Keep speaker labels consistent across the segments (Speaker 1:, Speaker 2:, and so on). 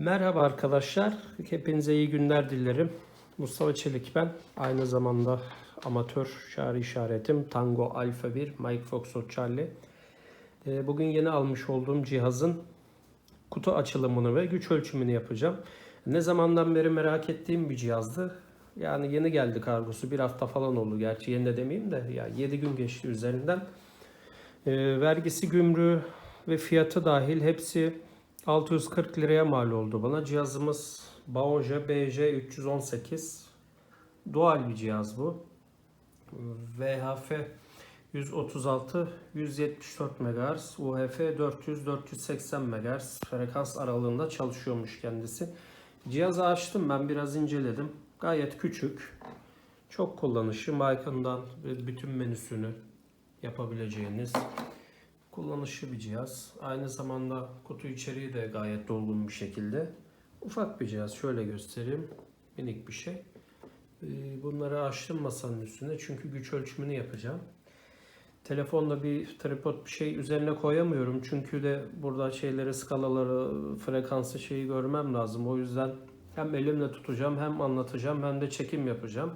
Speaker 1: Merhaba arkadaşlar. Hepinize iyi günler dilerim. Mustafa Çelik ben. Aynı zamanda amatör şari işaretim Tango Alfa 1 Mike Foxtrot Charlie. Ee, Bugün yeni almış olduğum cihazın kutu açılımını ve güç ölçümünü yapacağım. Ne zamandan beri merak ettiğim bir cihazdı. Yani yeni geldi kargosu. Bir hafta falan oldu gerçi yeni de demeyeyim de. Ya 7 gün geçti üzerinden. Ee, vergisi, gümrüğü ve fiyatı dahil hepsi 640 liraya mal oldu bana. Cihazımız Baoja BJ318. Dual bir cihaz bu. VHF 136 174 MHz, UHF 400 480 MHz frekans aralığında çalışıyormuş kendisi. Cihazı açtım ben biraz inceledim. Gayet küçük. Çok kullanışlı. Micron'dan ve bütün menüsünü yapabileceğiniz kullanışlı bir cihaz. Aynı zamanda kutu içeriği de gayet dolgun bir şekilde. Ufak bir cihaz. Şöyle göstereyim. Minik bir şey. Ee, Bunları açtım masanın üstüne çünkü güç ölçümünü yapacağım. Telefonda bir tripod bir şey üzerine koyamıyorum çünkü de burada şeyleri skalaları frekansı şeyi görmem lazım. O yüzden hem elimle tutacağım hem anlatacağım hem de çekim yapacağım.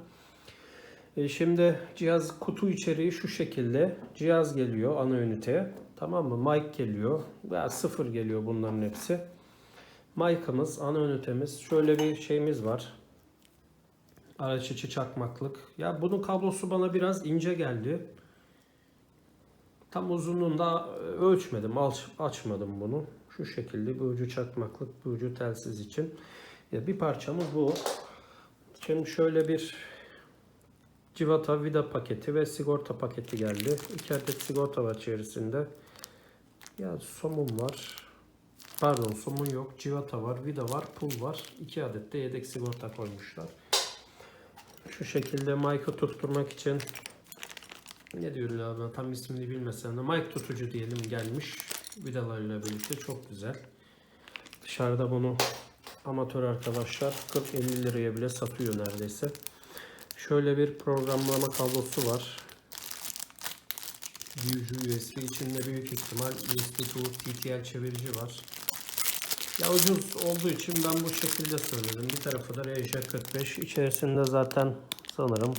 Speaker 1: E, Şimdi cihaz kutu içeriği şu şekilde. Cihaz geliyor ana üniteye. Tamam mı? Mic geliyor. Veya sıfır geliyor bunların hepsi. Mic'ımız, ana ünitemiz. Şöyle bir şeyimiz var. Araç içi çakmaklık. Ya bunun kablosu bana biraz ince geldi. Tam uzunluğunda e, ölçmedim, aç, açmadım bunu. Şu şekilde bir ucu çakmaklık, bir ucu telsiz için. Ya bir parçamız bu. Şimdi şöyle bir civata vida paketi ve sigorta paketi geldi. İki adet sigorta var içerisinde. Ya somun var. Pardon somun yok. Civata var, vida var, pul var. İki adet de yedek sigorta koymuşlar. Şu şekilde mic'ı tutturmak için ne diyorlar abi tam ismini bilmesem de mic tutucu diyelim gelmiş. Vidalarıyla birlikte çok güzel. Dışarıda bunu amatör arkadaşlar 40-50 liraya bile satıyor neredeyse. Şöyle bir programlama kablosu var. Ucu USB içinde büyük ihtimal USB to TTL çevirici var. Ya ucuz olduğu için ben bu şekilde söyledim. Bir tarafı da RJ45. İçerisinde zaten sanırım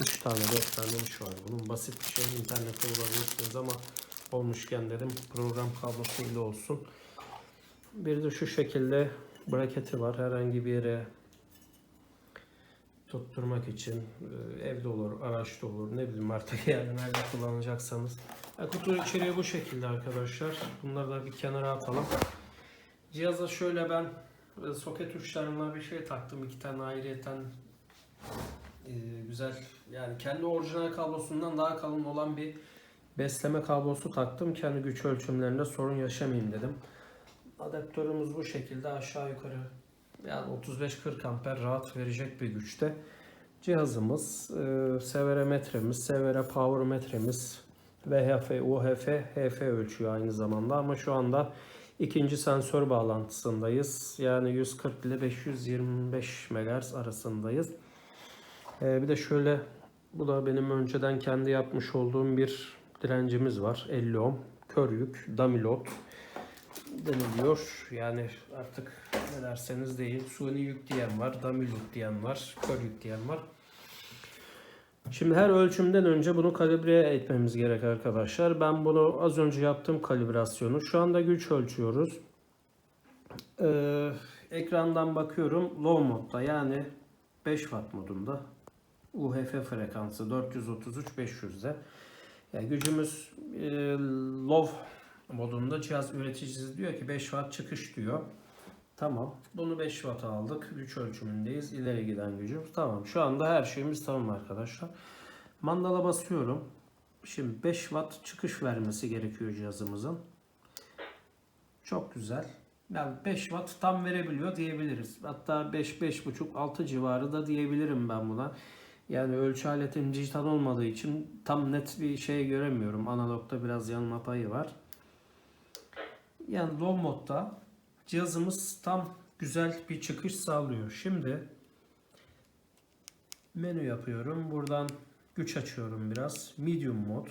Speaker 1: 3 tane 4 tane uç var. Bunun basit bir şey internette bulabilirsiniz ama olmuşken dedim program kablosuyla olsun. Bir de şu şekilde braketi var. Herhangi bir yere tutturmak için e, evde olur, araçta olur, ne bileyim artık yani nerede kullanacaksanız. Ya, kutu içeriği bu şekilde arkadaşlar. Bunları da bir kenara atalım. Cihaza şöyle ben e, soket uçlarına bir şey taktım. iki tane ayrıyeten e, güzel yani kendi orijinal kablosundan daha kalın olan bir besleme kablosu taktım. Kendi güç ölçümlerinde sorun yaşamayayım dedim. Adaptörümüz bu şekilde aşağı yukarı yani 35-40 amper rahat verecek bir güçte. Cihazımız, e, severe metremiz, severe power metremiz, VHF, UHF, HF ölçüyor aynı zamanda ama şu anda ikinci sensör bağlantısındayız. Yani 140 ile 525 MHz arasındayız. E, bir de şöyle bu da benim önceden kendi yapmış olduğum bir direncimiz var. 50 ohm. Kör yük, load deniliyor. Yani artık ne derseniz değil. Suni yük diyen var, dummy load diyen var, kör yük diyen var. Şimdi her ölçümden önce bunu kalibre etmemiz gerek arkadaşlar. Ben bunu az önce yaptım kalibrasyonu. Şu anda güç ölçüyoruz. Ee, ekrandan bakıyorum low modda yani 5 watt modunda. UHF frekansı 433-500'de. Yani gücümüz e, low modunda cihaz üreticisi diyor ki 5 watt çıkış diyor. Tamam. Bunu 5 watt aldık. Güç ölçümündeyiz. İleri giden gücüm. Tamam. Şu anda her şeyimiz tamam arkadaşlar. Mandala basıyorum. Şimdi 5 watt çıkış vermesi gerekiyor cihazımızın. Çok güzel. Yani 5 watt tam verebiliyor diyebiliriz. Hatta 5 5.5 6 civarı da diyebilirim ben buna. Yani ölçü aletim dijital olmadığı için tam net bir şey göremiyorum. Analogda biraz yanılma payı var. Yani low modda cihazımız tam güzel bir çıkış sağlıyor. Şimdi menü yapıyorum. Buradan güç açıyorum biraz. Medium mod.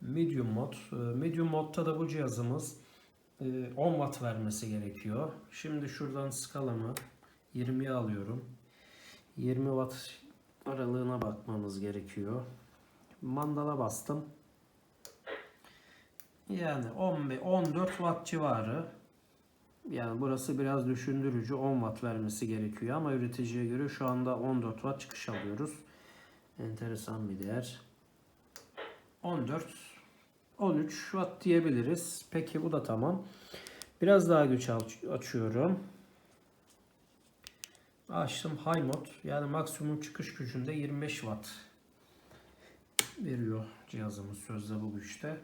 Speaker 1: Medium mod. Ee, Medium modda da bu cihazımız e, 10 watt vermesi gerekiyor. Şimdi şuradan skalamı 20'ye alıyorum. 20 watt aralığına bakmamız gerekiyor. Mandala bastım. Yani 15 14 watt civarı. Yani burası biraz düşündürücü 10 watt vermesi gerekiyor ama üreticiye göre şu anda 14 watt çıkış alıyoruz. Enteresan bir değer. 14 13 watt diyebiliriz. Peki bu da tamam. Biraz daha güç aç- açıyorum. Açtım high mod. Yani maksimum çıkış gücünde 25 watt veriyor cihazımız sözde bu güçte.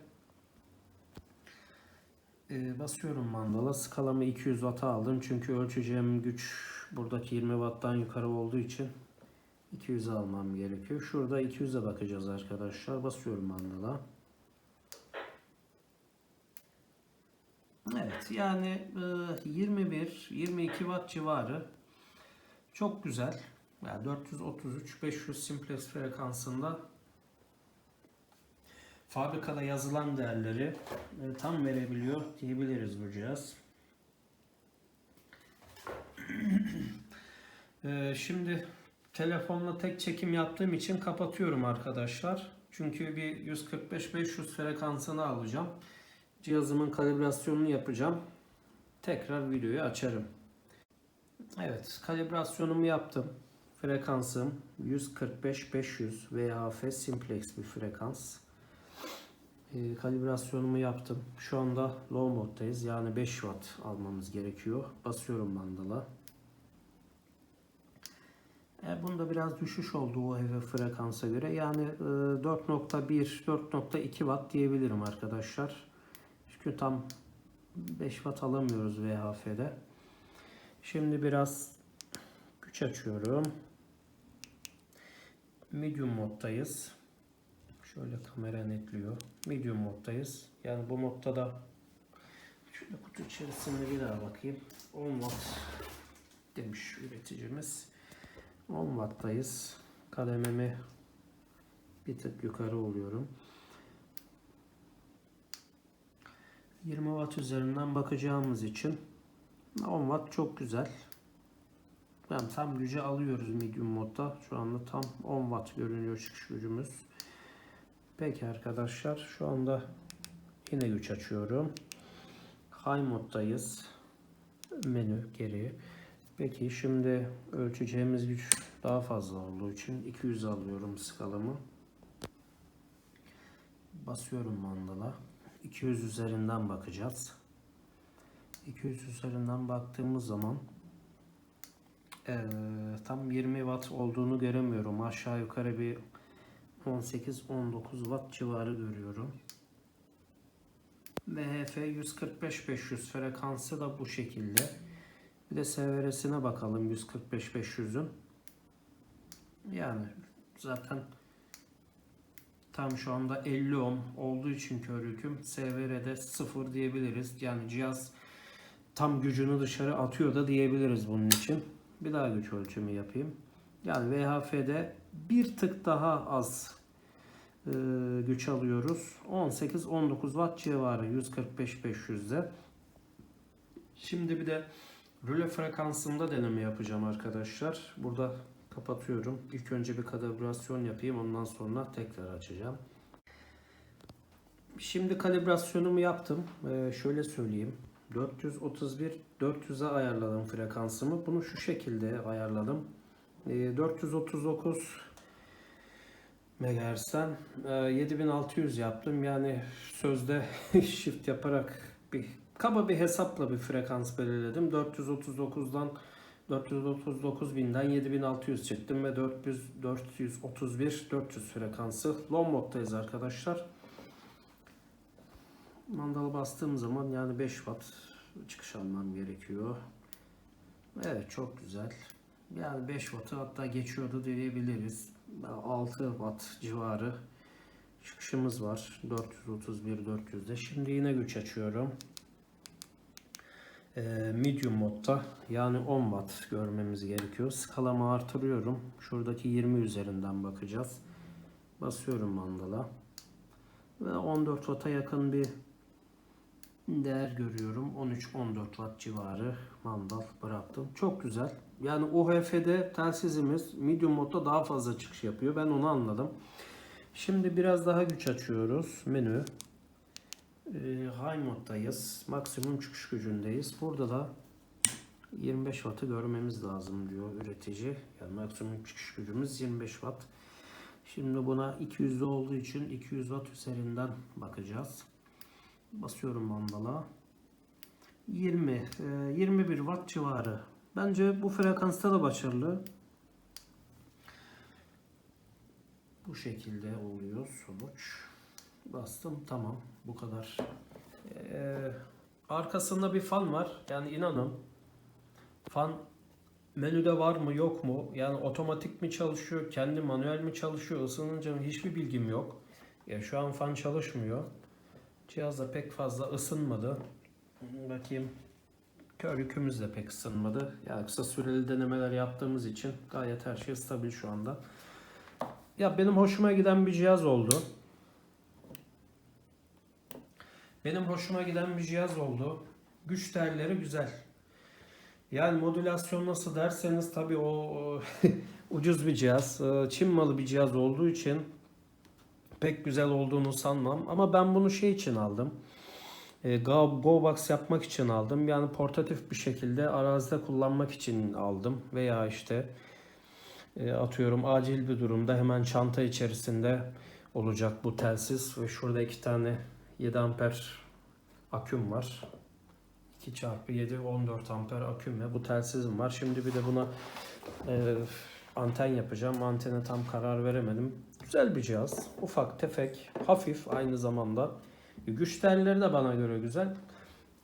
Speaker 1: Ee, basıyorum mandala. Skalamı 200 watt'a aldım. Çünkü ölçeceğim güç buradaki 20 watt'tan yukarı olduğu için 200'e almam gerekiyor. Şurada 200'e bakacağız arkadaşlar. Basıyorum mandala. Evet yani e, 21-22 watt civarı çok güzel. Yani 433-500 simplex frekansında fabrikada yazılan değerleri e, tam verebiliyor diyebiliriz bu cihaz. E, Şimdi telefonla tek çekim yaptığım için kapatıyorum arkadaşlar. Çünkü bir 145-500 frekansını alacağım. Cihazımın kalibrasyonunu yapacağım. Tekrar videoyu açarım. Evet, kalibrasyonumu yaptım. Frekansım 145-500 VHF simplex bir frekans. Ee, kalibrasyonumu yaptım. Şu anda low moddayız. Yani 5 watt almamız gerekiyor. Basıyorum mandala. E, bunda biraz düşüş oldu o frekansa göre. Yani e, 4.1, 4.2 watt diyebilirim arkadaşlar. Çünkü tam 5 watt alamıyoruz VHF'de. Şimdi biraz güç açıyorum. Medium moddayız. Şöyle kamera netliyor. Medium moddayız. Yani bu modda da şöyle kutu içerisinde bir daha bakayım. 10 watt demiş üreticimiz. 10 watt'tayız. Kadememi bir tık yukarı oluyorum. 20 watt üzerinden bakacağımız için 10 watt çok güzel. Yani tam gücü alıyoruz medium modda. Şu anda tam 10 watt görünüyor çıkış gücümüz. Peki arkadaşlar şu anda yine güç açıyorum. High moddayız. Menü geri. Peki şimdi ölçeceğimiz güç daha fazla olduğu için 200 alıyorum skalamı. Basıyorum mandala. 200 üzerinden bakacağız. 200 üzerinden baktığımız zaman eee, tam 20 watt olduğunu göremiyorum. Aşağı yukarı bir 18-19 watt civarı görüyorum. VHF 145-500 frekansı da bu şekilde. Bir de SVR'sine bakalım 145-500'ün. Yani zaten tam şu anda 50 ohm olduğu için kör yüküm SVR'de 0 diyebiliriz. Yani cihaz tam gücünü dışarı atıyor da diyebiliriz bunun için. Bir daha güç ölçümü yapayım. Yani VHF'de bir tık daha az e, güç alıyoruz. 18-19 watt civarı 145-500'de. Şimdi bir de röle frekansında deneme yapacağım arkadaşlar. Burada kapatıyorum. İlk önce bir kalibrasyon yapayım. Ondan sonra tekrar açacağım. Şimdi kalibrasyonumu yaptım. Ee, şöyle söyleyeyim. 431 400'e ayarladım frekansımı. Bunu şu şekilde ayarladım. Ee, 439 MHz'den e, 7600 yaptım. Yani sözde shift yaparak bir kaba bir hesapla bir frekans belirledim. 439'dan 439 binden 7600 çıktım ve 400 431 400 frekansı low moddayız arkadaşlar. Mandalı bastığım zaman yani 5 watt çıkış almam gerekiyor. Evet çok güzel. Yani 5 wattı hatta geçiyordu diyebiliriz. 6 watt civarı çıkışımız var. 431 400'de. Şimdi yine güç açıyorum. Ee, medium modda yani 10 watt görmemiz gerekiyor. Skalamı artırıyorum. Şuradaki 20 üzerinden bakacağız. Basıyorum mandala. Ve 14 watt'a yakın bir değer görüyorum. 13-14 watt civarı mandal bıraktım. Çok güzel. Yani UHF'de telsizimiz medium modda daha fazla çıkış yapıyor. Ben onu anladım. Şimdi biraz daha güç açıyoruz. Menü. Ee, high moddayız. Maksimum çıkış gücündeyiz. Burada da 25 wattı görmemiz lazım diyor üretici. Yani maksimum çıkış gücümüz 25 watt. Şimdi buna 200 olduğu için 200 watt üzerinden bakacağız. Basıyorum mandala. 20, e, 21 watt civarı. Bence bu frekansta da başarılı. Bu şekilde oluyor sonuç. Bastım tamam bu kadar. Ee, arkasında bir fan var. Yani inanın fan menüde var mı yok mu? Yani otomatik mi çalışıyor, kendi manuel mi çalışıyor, ısınınca mı hiçbir bilgim yok. Ya şu an fan çalışmıyor. Cihaz da pek fazla ısınmadı. Bakayım. Kör yükümüz de pek ısınmadı. Yani kısa süreli denemeler yaptığımız için gayet her şey stabil şu anda. Ya benim hoşuma giden bir cihaz oldu. Benim hoşuma giden bir cihaz oldu. Güç değerleri güzel. Yani modülasyon nasıl derseniz tabii o ucuz bir cihaz. Ee, Çin malı bir cihaz olduğu için pek güzel olduğunu sanmam. Ama ben bunu şey için aldım. E, Go, Go Box yapmak için aldım. Yani portatif bir şekilde arazide kullanmak için aldım. Veya işte e, atıyorum acil bir durumda hemen çanta içerisinde olacak bu telsiz. Ve şurada iki tane 7 amper aküm var. 2 çarpı 7 14 amper aküm ve bu telsizim var. Şimdi bir de buna e, anten yapacağım. Antene tam karar veremedim. Güzel bir cihaz. Ufak tefek, hafif aynı zamanda. Güç telleri de bana göre güzel.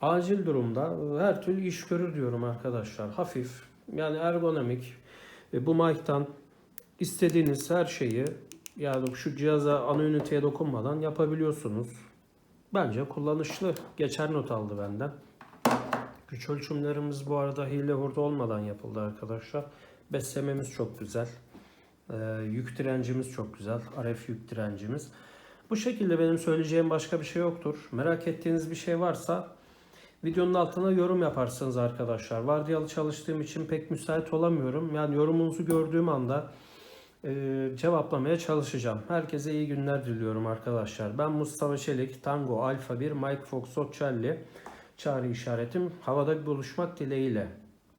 Speaker 1: Acil durumda her türlü iş görür diyorum arkadaşlar. Hafif yani ergonomik. E, bu mic'tan istediğiniz her şeyi yani şu cihaza ana üniteye dokunmadan yapabiliyorsunuz. Bence kullanışlı. Geçer not aldı benden. Güç ölçümlerimiz bu arada hile hurda olmadan yapıldı arkadaşlar. Beslememiz çok güzel. Ee, yük direncimiz çok güzel. RF yük direncimiz. Bu şekilde benim söyleyeceğim başka bir şey yoktur. Merak ettiğiniz bir şey varsa videonun altına yorum yaparsınız arkadaşlar. Vardiyalı çalıştığım için pek müsait olamıyorum. Yani yorumunuzu gördüğüm anda e, cevaplamaya çalışacağım. Herkese iyi günler diliyorum arkadaşlar. Ben Mustafa Çelik, Tango Alfa 1, Mike Fox Charlie. Çağrı işaretim havada buluşmak dileğiyle.